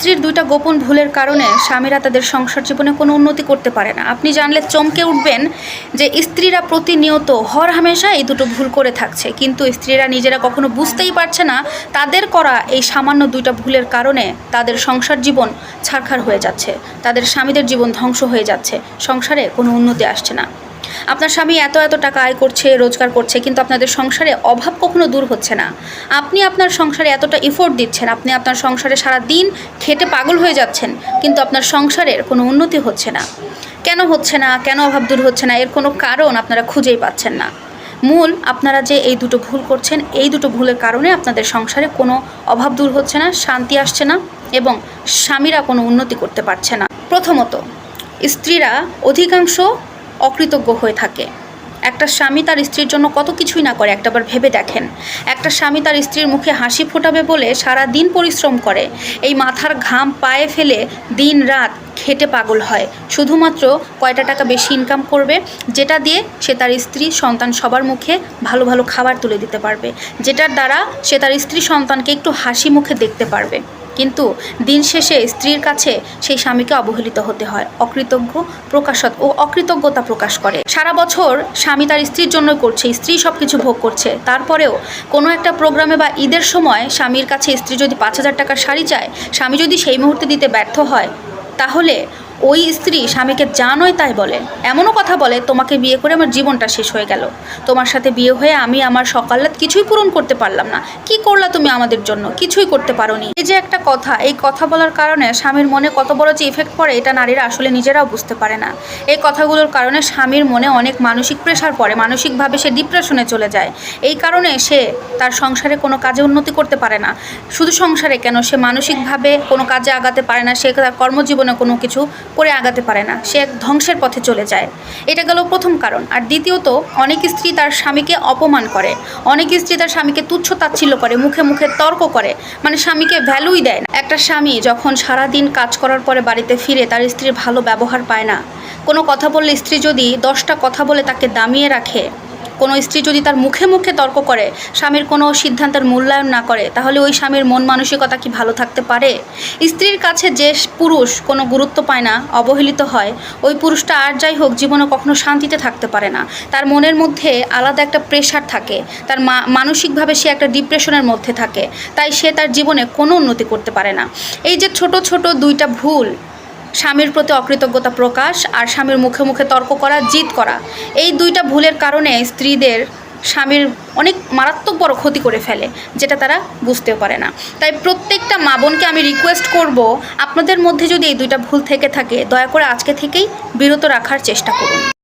স্ত্রীর দুইটা গোপন ভুলের কারণে স্বামীরা তাদের সংসার জীবনে কোনো উন্নতি করতে পারে না। আপনি জানলে চমকে উঠবেন যে স্ত্রীরা প্রতিনিয়ত হর হামেশা এই দুটো ভুল করে থাকছে। কিন্তু স্ত্রীরা নিজেরা কখনো বুঝতেই পারছে না তাদের করা এই সামান্য দুইটা ভুলের কারণে তাদের সংসার জীবন ছারখার হয়ে যাচ্ছে। তাদের স্বামীদের জীবন ধ্বংস হয়ে যাচ্ছে। সংসারে কোনো উন্নতি আসছে না। আপনার স্বামী এত এত টাকা আয় করছে, রোজগার করছে, কিন্তু আপনাদের সংসারে অভাব কখনো দূর হচ্ছে না। আপনি আপনার সংসারে এতটা এফোর্ট দিচ্ছেন, আপনি আপনার সংসারে সারা দিন খেটে পাগল হয়ে যাচ্ছেন, কিন্তু আপনার সংসারের কোনো উন্নতি হচ্ছে না। কেন হচ্ছে না? কেন অভাব দূর হচ্ছে না? এর কোনো কারণ আপনারা খুঁজেই পাচ্ছেন না। মূল, আপনারা যে এই দুটো ভুল করছেন, এই দুটো ভুলের কারণে আপনাদের সংসারে কোনো অভাব দূর হচ্ছে না, শান্তি আসছে না এবং স্বামীরা কোনো উন্নতি করতে পারছে না। প্রথমত, স্ত্রীরা অধিকাংশ অকৃতজ্ঞ হয়ে থাকে। একটা স্বামী তার স্ত্রীর জন্য কত কিছুই না করে একটাবার ভেবে দেখেন। একটা স্বামী তার স্ত্রীর মুখে হাসি ফোটাবে বলে সারা দিন পরিশ্রম করে। এই মাথার ঘাম পায়ে ফেলে দিন রাত খেটে পাগল হয়। শুধুমাত্র কয়টা টাকা বেশি ইনকাম করবে, যেটা দিয়ে সে তার স্ত্রী সন্তান সবার মুখে ভালো ভালো খাবার তুলে দিতে পারবে, যেটার দ্বারা সে তার স্ত্রী সন্তানকে একটু হাসি মুখে দেখতে পারবে। কিন্তু দিন শেষে স্ত্রীর কাছে সেই স্বামীকে অবহেলিত হতে হয়। অকৃতজ্ঞ প্রকাশত ও অকৃতজ্ঞতা প্রকাশ করে। সারা বছর স্বামী তার স্ত্রীর জন্য করছে, স্ত্রী সব কিছু ভোগ করছে। তারপরেও কোনো একটা প্রোগ্রামে বা ঈদের সময় স্বামীর কাছে স্ত্রী যদি পাঁচ হাজার টাকার শাড়ি চায়, স্বামী যদি সেই মুহূর্তে দিতে ব্যর্থ হয়, তাহলে ওই স্ত্রী স্বামীকে যা নয় তাই বলে। এমনও কথা বলে, তোমাকে বিয়ে করে আমার জীবনটা শেষ হয়ে গেল। তোমার সাথে বিয়ে হয়ে আমি আমার সকালাত কিছুই পূরণ করতে পারলাম না। কি করলা তুমি আমাদের জন্য? কিছুই করতে পারোনি। এই যে একটা কথা, এই কথা বলার কারণে স্বামীর মনে কত বড় যে ইফেক্ট পড়ে, এটা নারীরা আসলে নিজেরাও বুঝতে পারে না। এই কথাগুলোর কারণে স্বামীর মনে অনেক মানসিক প্রেশার পড়ে, মানসিকভাবে সে ডিপ্রেশনে চলে যায়। এই কারণে সে তার সংসারে কোনো কাজে উন্নতি করতে পারে না। শুধু সংসারে কেন? সে মানসিকভাবে কোনো কাজে আগাতে পারে না, সে তার কর্মজীবনে কোনো কিছু করে আগাতে পারে না। সে এক ধ্বংসের পথে চলে যায়। এটা গেল প্রথম কারণ। আর দ্বিতীয়ত, অনেক স্ত্রী তার স্বামীকে অপমান করে। অনেক স্ত্রী তার স্বামীকে তুচ্ছ তাচ্ছিল্য করে, মুখে মুখে তর্ক করে। মানে স্বামীকে ভ্যালুই দেয় না। একটা স্বামী যখন সারা দিন কাজ করার পরে বাড়িতে ফিরে তার স্ত্রীর ভালো ব্যবহার পায় না। কোনো কথা বললে স্ত্রী যদি দশটা কথা বলে তাকে দামিয়ে রাখে কোনো স্ত্রী যদি তার মুখে মুখে তর্ক করে, স্বামীর কোনো সিদ্ধান্তের মূল্যায়ন না করে, তাহলে ওই স্বামীর মন মানসিকতা কি ভালো থাকতে পারে? স্ত্রীর কাছে যে পুরুষ কোনো গুরুত্ব পায় না, অবহেলিত হয়, ওই পুরুষটা আর যাই হোক জীবনে কখনো শান্তিতে থাকতে পারে না। তার মনের মধ্যে আলাদা একটা প্রেশার থাকে, তার মানসিকভাবে সে একটা ডিপ্রেশনের মধ্যে থাকে, তাই সে তার জীবনে কোনো উন্নতি করতে পারে না। এই যে ছোট ছোট দুইটা ভুল স্বামীর প্রতি অকৃতজ্ঞতা প্রকাশ আর স্বামীর মুখে মুখে তর্ক করা জিত করা। এই দুইটা ভুলের কারণে স্ত্রীদের স্বামীর অনেক মারাত্মক বড় ক্ষতি করে ফেলে, যেটা তারা বুঝতেও পারে না। তাই প্রত্যেকটা মা বোনকে আমি রিকোয়েস্ট করব, আপনাদের মধ্যে যদি এই দুইটা ভুল থেকে থাকে, দয়া করে আজকে থেকেই বিরত রাখার চেষ্টা করুন।